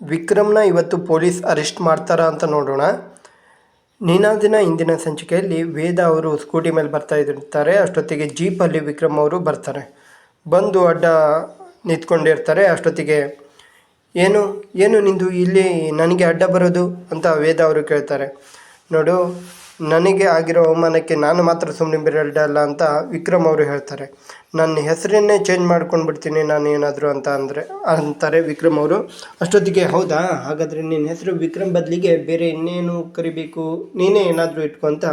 ವಿಕ್ರಮ್ನ ಇವತ್ತು police arrest ಮಾಡ್ತಾರಾ ಅಂತ ನೋಡೋಣ. ನೀನಾದಿನ ಇಂದಿನ ಸಂಚಿಕೆಯಲ್ಲಿ ವೇದ ಅವರು ಸ್ಕೂಟಿ ಮೇಲೆ ಬರ್ತಾ ಇರ್ತಾರೆ. ಅಷ್ಟೊತ್ತಿಗೆ ಜೀಪಲ್ಲಿ ವಿಕ್ರಮ್ ಅವರು ಬರ್ತಾರೆ. ಬಂದು ಅಡ್ಡ ನಿಂತ್ಕೊಂಡಿರ್ತಾರೆ. ಅಷ್ಟೊತ್ತಿಗೆ, ಏನು ಏನು ನಿಂದು? ಇಲ್ಲಿ ನನಗೆ ಅಡ್ಡ ಬರೋದು? ಅಂತ ವೇದ ಅವರು ಕೇಳ್ತಾರೆ. ನೋಡು ನನಗೆ ಆಗಿರೋ ಅವಮಾನಕ್ಕೆ ನಾನು ಮಾತ್ರ ಸುಮ್ಮನೆ ಬಿರಲ್ಲ ಅಂತ ವಿಕ್ರಮ್ ಅವರು ಹೇಳ್ತಾರೆ. ನನ್ನ ಹೆಸರನ್ನೇ ಚೇಂಜ್ ಮಾಡ್ಕೊಂಡು ಬಿಡ್ತೀನಿ ನಾನು ಏನಾದರೂ ಅಂತ ಅಂದರೆ, ಅಂತಾರೆ ವಿಕ್ರಮ್ ಅವರು. ಅಷ್ಟೊತ್ತಿಗೆ, ಹೌದಾ? ಹಾಗಾದರೆ ನಿನ್ನ ಹೆಸರು ವಿಕ್ರಮ್ ಬದಲಿಗೆ ಬೇರೆ ಇನ್ನೇನು ಕರಿಬೇಕು? ನೀನೇ ಏನಾದರೂ ಇಟ್ಕೊ ಅಂತ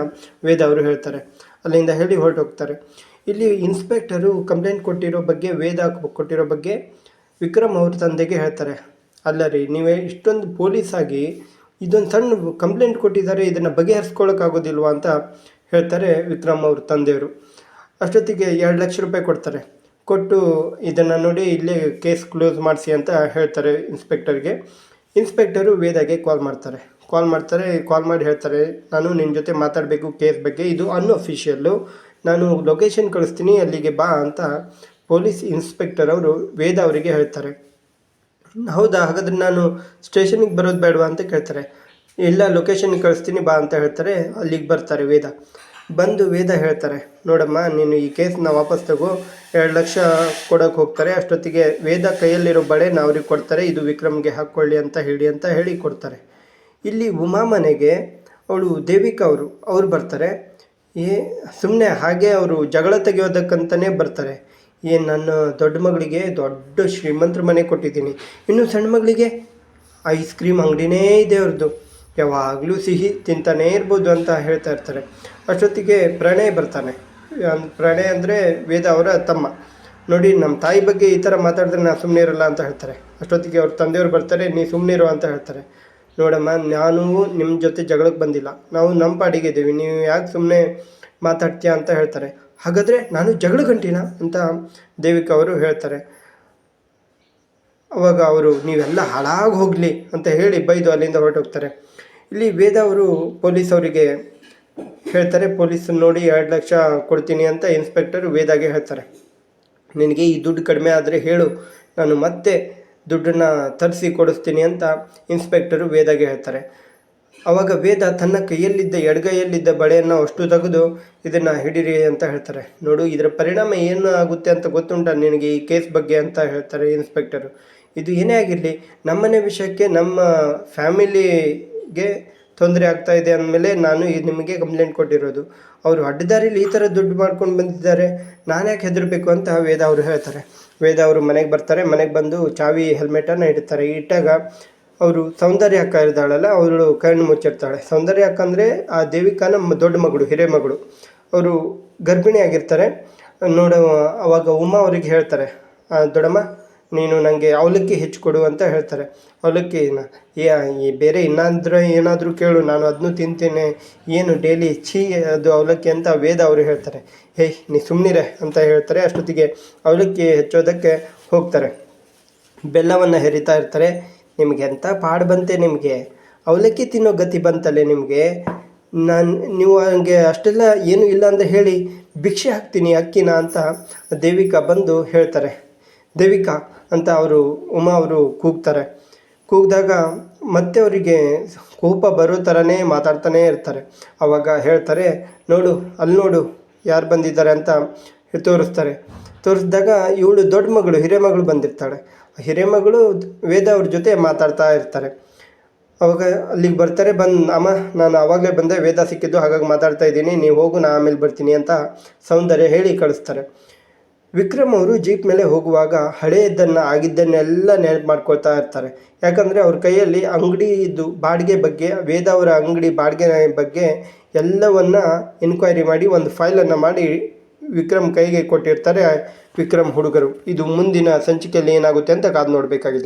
ವೇದ ಅವರು ಹೇಳ್ತಾರೆ. ಅಲ್ಲಿಂದ ಹೇಳಿ ಹೊರಟೋಗ್ತಾರೆ. ಇಲ್ಲಿ ಇನ್ಸ್ಪೆಕ್ಟರು ಕಂಪ್ಲೇಂಟ್ ಕೊಟ್ಟಿರೋ ಬಗ್ಗೆ, ವೇದ ಕೊಟ್ಟಿರೋ ಬಗ್ಗೆ ವಿಕ್ರಮ್ ಅವ್ರ ತಂದೆಗೆ ಹೇಳ್ತಾರೆ. ಅಲ್ಲ ರೀ ನೀವೇ ಇಷ್ಟೊಂದು ಪೊಲೀಸಾಗಿ ಇದೊಂದು ಸಣ್ಣ ಕಂಪ್ಲೇಂಟ್ ಕೊಟ್ಟಿದ್ದಾರೆ, ಇದನ್ನು ಬಗೆಹರಿಸ್ಕೊಳ್ಳೋಕ್ಕಾಗೋದಿಲ್ವಾ ಅಂತ ಹೇಳ್ತಾರೆ ವಿಕ್ರಮ್ ಅವ್ರ ತಂದೆಯವರು. ಅಷ್ಟೊತ್ತಿಗೆ ಎರಡು ಲಕ್ಷ ರೂಪಾಯಿ ಕೊಡ್ತಾರೆ. ಕೊಟ್ಟು ಇದನ್ನು ನೋಡಿ ಇಲ್ಲೇ ಕೇಸ್ ಕ್ಲೋಸ್ ಮಾಡಿಸಿ ಅಂತ ಹೇಳ್ತಾರೆ ಇನ್ಸ್ಪೆಕ್ಟರ್ಗೆ ಇನ್ಸ್ಪೆಕ್ಟರು ವೇದಾಗೆ ಕಾಲ್ ಮಾಡ್ತಾರೆ. ಕಾಲ್ ಮಾಡ್ತಾರೆ ಕಾಲ್ ಮಾಡಿ ಹೇಳ್ತಾರೆ, ನಾನು ನಿನ್ನ ಜೊತೆ ಮಾತಾಡಬೇಕು ಕೇಸ್ ಬಗ್ಗೆ, ಇದು ಅನ್ಅಫಿಷಿಯಲ್ಲು ನಾನು ಲೊಕೇಶನ್ ಕಳಿಸ್ತೀನಿ, ಅಲ್ಲಿಗೆ ಬಾ ಅಂತ ಪೊಲೀಸ್ ಇನ್ಸ್ಪೆಕ್ಟರ್ ಅವರು ವೇದ ಅವರಿಗೆ ಹೇಳ್ತಾರೆ. ಹೌದಾ? ಹಾಗಾದ್ರೆ ನಾನು ಸ್ಟೇಷನಿಗೆ ಬರೋದು ಬೇಡವಾ ಅಂತ ಕೇಳ್ತಾರೆ. ಇಲ್ಲ ಲೊಕೇಶನ್ ಕಳಿಸ್ತೀನಿ ಬಾ ಅಂತ ಹೇಳ್ತಾರೆ. ಅಲ್ಲಿಗೆ ಬರ್ತಾರೆ ವೇದ. ಬಂದು ವೇದ ಹೇಳ್ತಾರೆ, ನೋಡಮ್ಮ, ನೀನು ಈ ಕೇಸನ್ನ ವಾಪಸ್ ತಗೋ. ಎರಡು ಲಕ್ಷ ಕೊಡೋಕೆ ಹೋಗ್ತಾರೆ. ಅಷ್ಟೊತ್ತಿಗೆ ವೇದ ಕೈಯಲ್ಲಿರೋ ಬಳೆನ ಅವ್ರಿಗೆ ಕೊಡ್ತಾರೆ. ಇದು ವಿಕ್ರಮ್ಗೆ ಹಾಕ್ಕೊಳ್ಳಿ ಅಂತ ಹೇಳಿ ಅಂತ ಹೇಳಿ ಕೊಡ್ತಾರೆ. ಇಲ್ಲಿ ಉಮಾ ಮನೆಗೆ ಅವಳು ದೇವಿಕಾ ಅವರು, ಅವ್ರು ಬರ್ತಾರೆ. ಏ ಸುಮ್ಮನೆ ಹಾಗೆ ಅವರು ಜಗಳ ತೆಗೆಯೋದಕ್ಕಂತಲೇ ಬರ್ತಾರೆ. ಏನು ನನ್ನ ದೊಡ್ಡ ಮಗಳಿಗೆ ದೊಡ್ಡ ಶ್ರೀಮಂತರ ಮನೆ ಕೊಟ್ಟಿದ್ದೀನಿ. ಇನ್ನು ಸಣ್ಣ ಮಗಳಿಗೆ ಐಸ್ ಕ್ರೀಮ್ ಅಂಗಡಿನೇ ಇದೆ ಅವ್ರದ್ದು ಯಾವಾಗಲೂ ಸಿಹಿ ತಿಂತಾನೇ ಇರ್ಬೋದು ಅಂತ ಹೇಳ್ತಾ ಇರ್ತಾರೆ. ಅಷ್ಟೊತ್ತಿಗೆ ಪ್ರಣಯ್ ಬರ್ತಾನೆ. ಪ್ರಣಯ್ ಅಂದರೆ ವೇದ ಅವರ ತಮ್ಮ. ನೋಡಿ ನಮ್ಮ ತಾಯಿ ಬಗ್ಗೆ ಈ ಥರ ಮಾತಾಡಿದ್ರೆ ನಾನು ಸುಮ್ಮನೆ ಇರಲ್ಲ ಅಂತ ಹೇಳ್ತಾರೆ. ಅಷ್ಟೊತ್ತಿಗೆ ಅವ್ರ ತಂದೆಯವರು ಬರ್ತಾರೆ, ನೀ ಸುಮ್ಮನೆ ಇರು ಅಂತ ಹೇಳ್ತಾರೆ. ನೋಡಮ್ಮ, ನಾನು ನಿಮ್ಮ ಜೊತೆ ಜಗಳಕ್ಕೆ ಬಂದಿಲ್ಲ. ನಾವು ನಮ್ಮ ಪಾಡಿಗೆ ಇದ್ದೀವಿ. ನೀವು ಯಾಕೆ ಸುಮ್ಮನೆ ಮಾತಾಡ್ತೀಯ ಅಂತ ಹೇಳ್ತಾರೆ. ಹಾಗಾದರೆ ನಾನು ಜಗಳ ಗಂಟಿನ ಅಂತ ದೇವಿಕಾ ಅವರು ಹೇಳ್ತಾರೆ. ಅವಾಗ ಅವರು, ನೀವೆಲ್ಲ ಹಾಳಾಗಿ ಹೋಗಲಿ ಅಂತ ಹೇಳಿ ಬೈದು ಅಲ್ಲಿಂದ ಹೊರಟೋಗ್ತಾರೆ. ಇಲ್ಲಿ ವೇದ ಅವರು ಪೊಲೀಸ್ ಅವರಿಗೆ ಹೇಳ್ತಾರೆ, ಪೊಲೀಸ್ ನೋಡಿ ಎರಡು ಲಕ್ಷ ಕೊಡ್ತೀನಿ ಅಂತ ಇನ್ಸ್ಪೆಕ್ಟರ್ ವೇದಾಗೆ ಹೇಳ್ತಾರೆ. ನಿನಗೆ ಈ ದುಡ್ಡು ಕಡಿಮೆ ಆದರೆ ಹೇಳು, ನಾನು ಮತ್ತೆ ದುಡ್ಡನ್ನು ತರಿಸಿ ಕೊಡಿಸ್ತೀನಿ ಅಂತ ಇನ್ಸ್ಪೆಕ್ಟರು ವೇದಾಗೆ ಹೇಳ್ತಾರೆ. ಅವಾಗ ವೇದ ತನ್ನ ಕೈಯಲ್ಲಿದ್ದ ಎಡಗೈಯಲ್ಲಿದ್ದ ಬಳೆಯನ್ನು ಅಷ್ಟು ತೆಗೆದು ಇದನ್ನು ಹಿಡೀರಿ ಅಂತ ಹೇಳ್ತಾರೆ. ನೋಡು, ಇದರ ಪರಿಣಾಮ ಏನು ಆಗುತ್ತೆ ಅಂತ ಗೊತ್ತುಂಟ? ನಿನಗೆ ಈ ಕೇಸ್ ಬಗ್ಗೆ ಅಂತ ಹೇಳ್ತಾರೆ ಇನ್ಸ್ಪೆಕ್ಟರು. ಇದು ಏನೇ ಆಗಿರಲಿ, ನಮ್ಮನೆ ವಿಷಯಕ್ಕೆ ನಮ್ಮ ಫ್ಯಾಮಿಲಿಗೆ ತೊಂದರೆ ಆಗ್ತಾ ಇದೆ ಅಂದಮೇಲೆ ನಾನು ಈ ನಿಮಗೆ ಕಂಪ್ಲೇಂಟ್ ಕೊಟ್ಟಿರೋದು. ಅವರು ಅಡ್ಡದಾರಿಲಿ ಈ ಥರ ದುಡ್ಡು ಮಾಡ್ಕೊಂಡು ಬಂದಿದ್ದಾರೆ, ನಾನು ಯಾಕೆ ಹೆದರಬೇಕು ಅಂತ ವೇದ ಅವರು ಹೇಳ್ತಾರೆ. ವೇದ ಅವರು ಮನೆಗೆ ಬರ್ತಾರೆ, ಮನೆಗೆ ಬಂದು ಚಾವಿ ಹೆಲ್ಮೆಟನ್ನು ಇಡ್ತಾರೆ. ಇಟ್ಟಾಗ ಅವರು ಸೌಂದರ್ಯ ಅಕ್ಕ ಇದ್ದಾಳಲ್ಲ ಅವಳು ಕಣ್ಣು ಮುಚ್ಚಿರ್ತಾಳೆ. ಸೌಂದರ್ಯ ಅಕ್ಕ ಅಂದರೆ ಆ ದೇವಿಕಾನ ದೊಡ್ಡ ಮಗಳು ಹಿರೇ ಮಗಳು. ಅವರು ಗರ್ಭಿಣಿ ಆಗಿರ್ತಾರೆ. ನೋಡು ಅವಾಗ ಉಮಾ ಅವರಿಗೆ ಹೇಳ್ತಾರೆ "ಆ, ದೊಡ್ಡಮ್ಮ ನೀನು ನನಗೆ ಅವಲಕ್ಕಿ ಹೆಚ್ಚು ಕೊಡು ಅಂತ ಹೇಳ್ತಾರೆ. ಅವಲಕ್ಕಿನ ಏ ಬೇರೆ ಇನ್ನಾದ್ರೆ ಏನಾದರೂ ಕೇಳು ನಾನು ಅದನ್ನು ತಿಂತೇನೆ. ಏನು ಡೈಲಿ ಛೀ ಅದು ಅವಲಕ್ಕಿ ಅಂತ ವೇದ ಅವರು ಹೇಳ್ತಾರೆ. ಹೇ ನೀ ಸುಮ್ಮನಿರೆ ಅಂತ ಹೇಳ್ತಾರೆ. ಅಷ್ಟೊತ್ತಿಗೆ ಅವಲಕ್ಕಿ ಹೆಚ್ಚೋದಕ್ಕೆ ಹೋಗ್ತಾರೆ. ಬೆಲ್ಲವನ್ನು ಹೆರಿತಾ ಇರ್ತಾರೆ. ನಿಮಗೆ ಎಂಥ ಪಾಡು ಬಂತೆ ನಿಮಗೆ? ಅವಲಕ್ಕಿ ತಿನ್ನೋ ಗತಿ ಬಂತಲ್ಲೇ ನಿಮಗೆ? ನಾನು, ನೀವು ಹಂಗೆ ಅಷ್ಟೆಲ್ಲ ಏನೂ ಇಲ್ಲ ಅಂತ ಹೇಳಿ ಭಿಕ್ಷೆ ಹಾಕ್ತೀನಿ ಅಕ್ಕಿನ ಅಂತ ದೇವಿಕಾ ಬಂದು ಹೇಳ್ತಾರೆ. ದೇವಿಕಾ ಅಂತ ಅವರು, ಉಮಾ ಅವರು ಕೂಗ್ತಾರೆ. ಕೂಗಿದಾಗ ಮತ್ತೆ ಅವರಿಗೆ ಕೋಪ ಬರೋ ಥರನೇ ಮಾತಾಡ್ತಾನೇ ಇರ್ತಾರೆ. ಅವಾಗ ಹೇಳ್ತಾರೆ, ನೋಡು, ಅಲ್ಲಿ ನೋಡು ಯಾರು ಬಂದಿದ್ದಾರೆ ಅಂತ ತೋರಿಸ್ತಾರೆ. ತೋರಿಸಿದಾಗ ಇವಳು ದೊಡ್ಡ ಮಗಳು ಹಿರೇಮಗಳು ಬಂದಿರ್ತಾಳೆ. ಹಿರೇಮಗಳು ವೇದ ಅವ್ರ ಜೊತೆ ಮಾತಾಡ್ತಾ ಇರ್ತಾರೆ. ಅವಾಗ ಅಲ್ಲಿಗೆ ಬರ್ತಾರೆ, ಬಂದು, ಅಮ್ಮ, ನಾನು ಆವಾಗಲೇ ಬಂದೆ, ವೇದ ಸಿಕ್ಕಿದ್ದು, ಹಾಗಾಗಿ ಮಾತಾಡ್ತಾ ಇದ್ದೀನಿ, ನೀವು ಹೋಗು, ನಾ ಆಮೇಲೆ ಬರ್ತೀನಿ ಅಂತ ಸೌಂದರ್ಯ ಹೇಳಿ ಕಳಿಸ್ತಾರೆ. ವಿಕ್ರಮ್ ಅವರು ಜೀಪ್ ಮೇಲೆ ಹೋಗುವಾಗ ಹಳೆಯದನ್ನು, ಆಗಿದ್ದನ್ನೆಲ್ಲ ನೆನಪು ಮಾಡ್ಕೊಳ್ತಾ ಇರ್ತಾರೆ. ಯಾಕಂದರೆ ಅವ್ರ ಕೈಯಲ್ಲಿ ಅಂಗಡಿ ಇದ್ದು ಬಾಡಿಗೆ ಬಗ್ಗೆ, ವೇದ ಅವರ ಅಂಗಡಿ ಬಾಡಿಗೆ ಬಗ್ಗೆ ಎಲ್ಲವನ್ನು ಎನ್ಕ್ವೈರಿ ಮಾಡಿ, ಒಂದು ಫೈಲನ್ನು ಮಾಡಿ ವಿಕ್ರಮ್ ಕೈಗೆ ಕೊಟ್ಟಿರ್ತಾರೆ. ವಿಕ್ರಮ್ ಹುಡುಗರು ಇದು ಮುಂದಿನ ಸಂಚಿಕೆಯಲ್ಲಿ ಏನಾಗುತ್ತೆ ಅಂತ ಕಾದು ನೋಡಬೇಕಾಗಿದೆ.